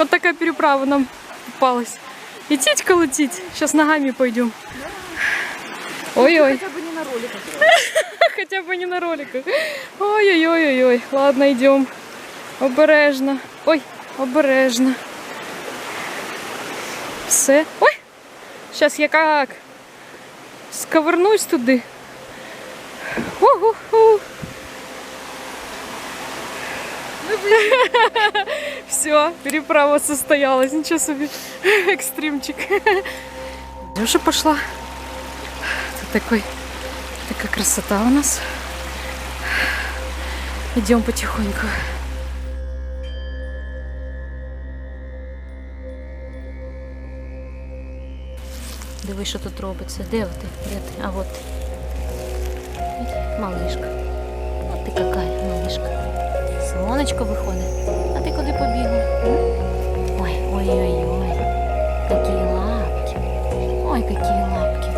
Вот такая переправа нам попалась. И титька летит. Сейчас ногами пойдем. Ой-ой. Хотя бы не на роликах. Хотя бы не на роликах. Ой-ой-ой-ой. Ладно, идем. Обережно. Ой, обережно. Все. Ой! Сейчас я как сковернусь туди. Уху-ху. Все, переправа состоялась. Ничего себе. Экстримчик. Я уже пошла. Тут такой, такая красота у нас. Идем потихоньку. Диви, що тут робиться. Де ти? Де ти? А от. Малишка. От ти какая малишка. Сонечко виходить. Побігла? Ой, ой, ой, ой. Какие лапки. Ой, какие лапки.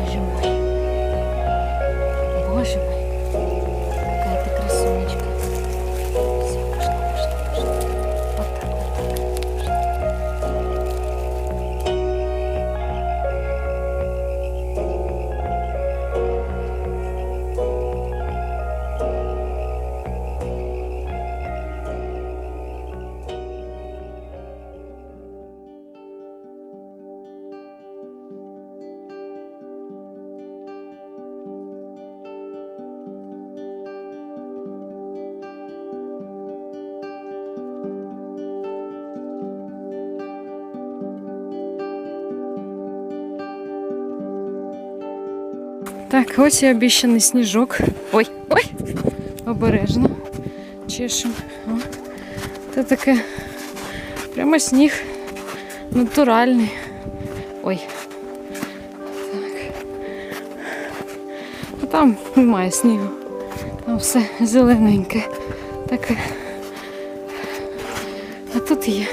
Боже мой. Боже мой. Так, ось і обіщаний сніжок. Ой, ой, обережно. Чешемо. Це таке прямо сніг натуральний. Ой. Так. Там немає снігу. Там все зелененьке. Таке. А тут є.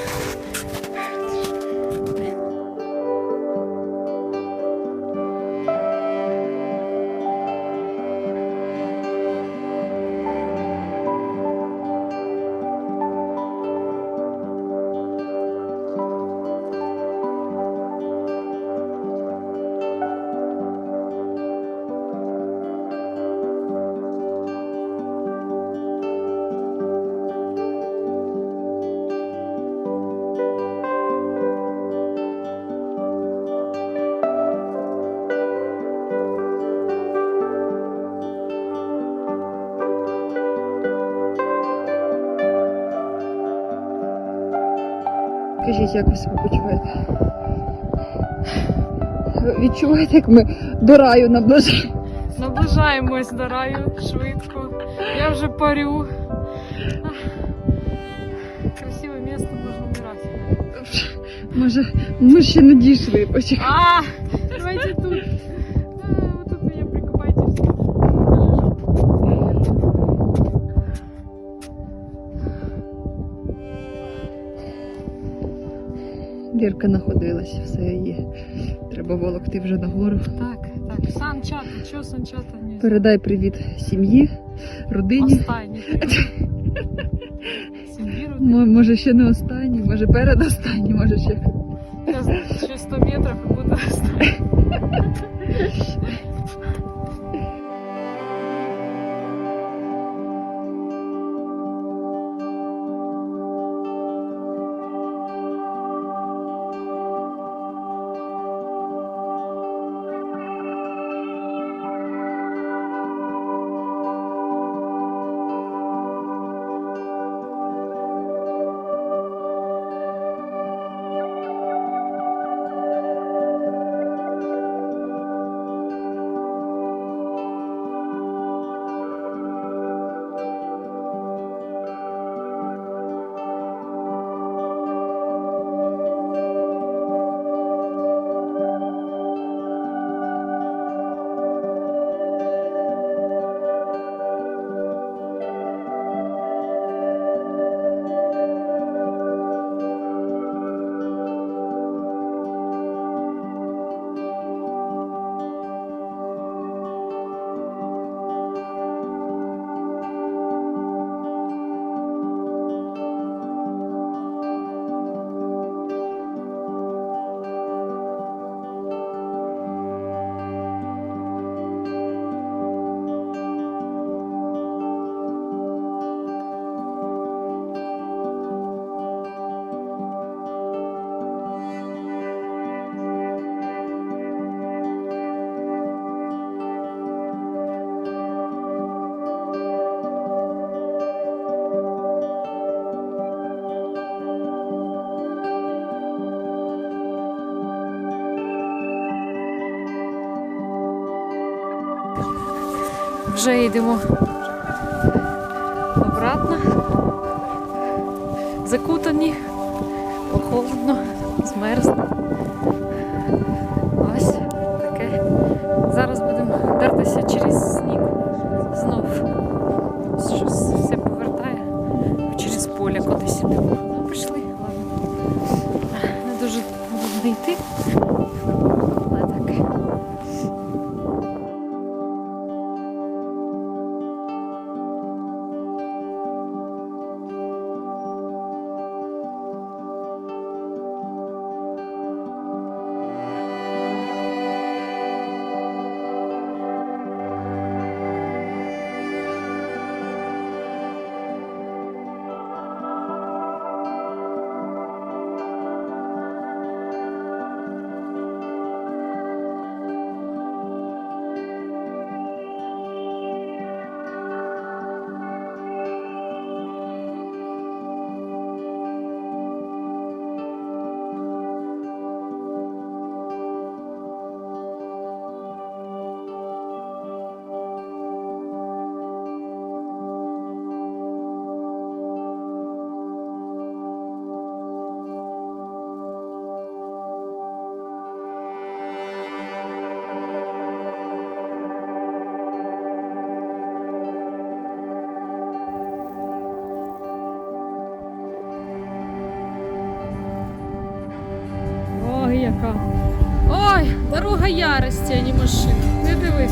Кажіть, як ви себе почуваєте? Ви Відчуваєте, як ми до раю наближаємо? Наближаємось до раю швидко. Я вже парю. Красиве місце можна вмирати. Може, ми ще не дійшли, Почекай. А, давайте тут. Вірка находилась, все її. Треба волокти вже нагору. Так, так, санчата, що санчата? Ні. Передай привіт сім'ї, родині. Останній. Сім'ї родині. Може ще не останній, може передостанній, може ще. Я ще 100 метрів і буде останній. Вже йдемо обратно. Закутані, похолодно, змерзли. Ось таке. Зараз будемо дертися через сніг. Ой. Ой, дорога ярості, а не машина. Не диви.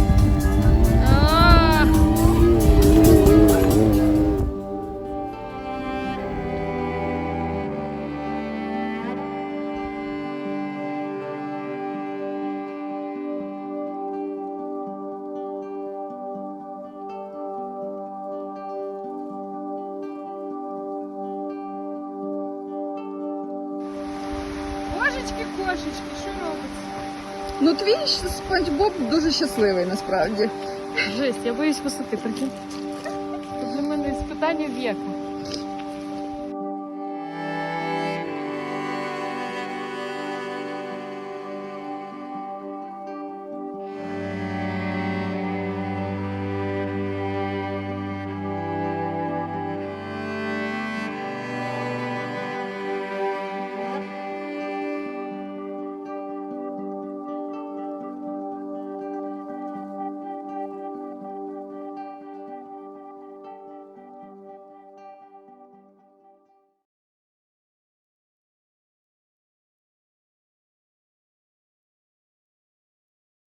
Божечки, кошечки, що робиться? Ну, твій спанч Боб дуже щасливий насправді. Жесть, я боюсь висоти, прикинь. Це для мене іспитання віку.